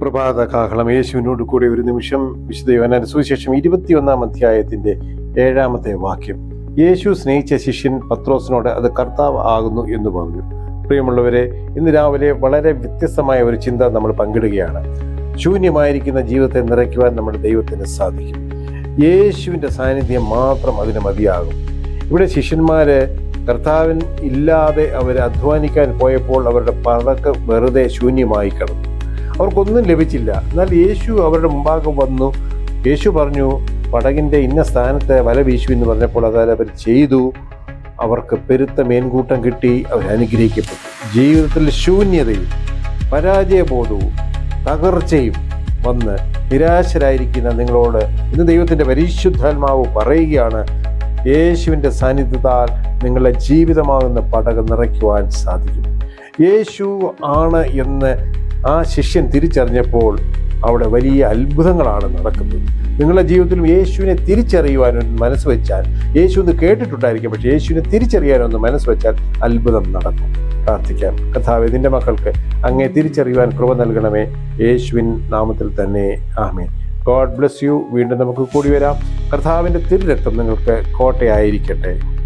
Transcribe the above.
പ്രഭാത കാഹളം യേശുവിനോട് കൂടി ഒരു നിമിഷം വിശുദ്ധ യോഹന്നാൻ സുവിശേഷം ഇരുപത്തിയൊന്നാം അധ്യായത്തിന്റെ ഏഴാമത്തെ വാക്യം. യേശു സ്നേഹിച്ച ശിഷ്യൻ പത്രോസിനോട് അത് കർത്താവ് ആകുന്നു എന്ന് പറഞ്ഞു. പ്രിയമുള്ളവരെ ഇന്ന് രാവിലെ വളരെ വ്യത്യസ്തമായ ഒരു ചിന്ത നമ്മൾ പങ്കിടുകയാണ്. ശൂന്യമായിരിക്കുന്ന ജീവിതത്തെ നിറയ്ക്കുവാൻ നമ്മുടെ ദൈവത്തിന് സാധിക്കും. യേശുവിന്റെ സാന്നിധ്യം മാത്രം അതിന് മതിയാകും. ഇവിടെ ശിഷ്യന്മാര് കർത്താവിൻ ഇല്ലാതെ അവർ അധ്വാനിക്കാൻ പോയപ്പോൾ അവരുടെ പറക്ക് വെറുതെ ശൂന്യമായി കിടന്നു. അവർക്കൊന്നും ലഭിച്ചില്ല. എന്നാൽ യേശു അവരുടെ മുമ്പാകെ വന്നു. യേശു പറഞ്ഞു പടകിന്റെ ഇന്ന സ്ഥാനത്തെ വല വീശു എന്ന് പറഞ്ഞപ്പോൾ അതായത് അവർ ചെയ്തു. അവർക്ക് പെരുത്ത മേൻകൂട്ടം കിട്ടി. അവർ അനുഗ്രഹിക്കപ്പെട്ടു. ജീവിതത്തിൽ ശൂന്യതയും പരാജയബോധവും തകർച്ചയും വന്ന് നിരാശരായിരിക്കുന്ന നിങ്ങളോട് ഇന്ന് ദൈവത്തിന്റെ പരിശുദ്ധാത്മാവ് പറയുകയാണ്. യേശുവിന്റെ സാന്നിധ്യത്താൽ നിങ്ങളുടെ ജീവിതമാകുന്ന പടകം നിറയ്ക്കുവാൻ സാധിക്കും. യേശു ആണ് എന്ന് ആ ശിഷ്യൻ തിരിച്ചറിഞ്ഞപ്പോൾ അവിടെ വലിയ അത്ഭുതങ്ങളാണ് നടക്കുന്നത്. നിങ്ങളുടെ ജീവിതത്തിലും യേശുവിനെ തിരിച്ചറിയുവാനൊന്ന് മനസ്സ് വെച്ചാൽ യേശു ഒന്ന് കേട്ടിട്ടുണ്ടായിരിക്കും പക്ഷേ യേശുവിനെ തിരിച്ചറിയാനൊന്ന് മനസ്സ് വെച്ചാൽ അത്ഭുതം നടക്കും. പ്രാർത്ഥിക്കാം. കഥാവ് ഇതിന്റെ മക്കൾക്ക് അങ്ങേ തിരിച്ചറിയുവാൻ കൃപ നൽകണമേ. യേശുവിൻ നാമത്തിൽ തന്നെ. ആമേ ഗോഡ് ബ്ലെസ് യു. വീണ്ടും നമുക്ക് കൂടി വരാം. കർത്താവിന്റെ തിരുരക്തം നിങ്ങൾക്ക് കോട്ടയായിരിക്കട്ടെ.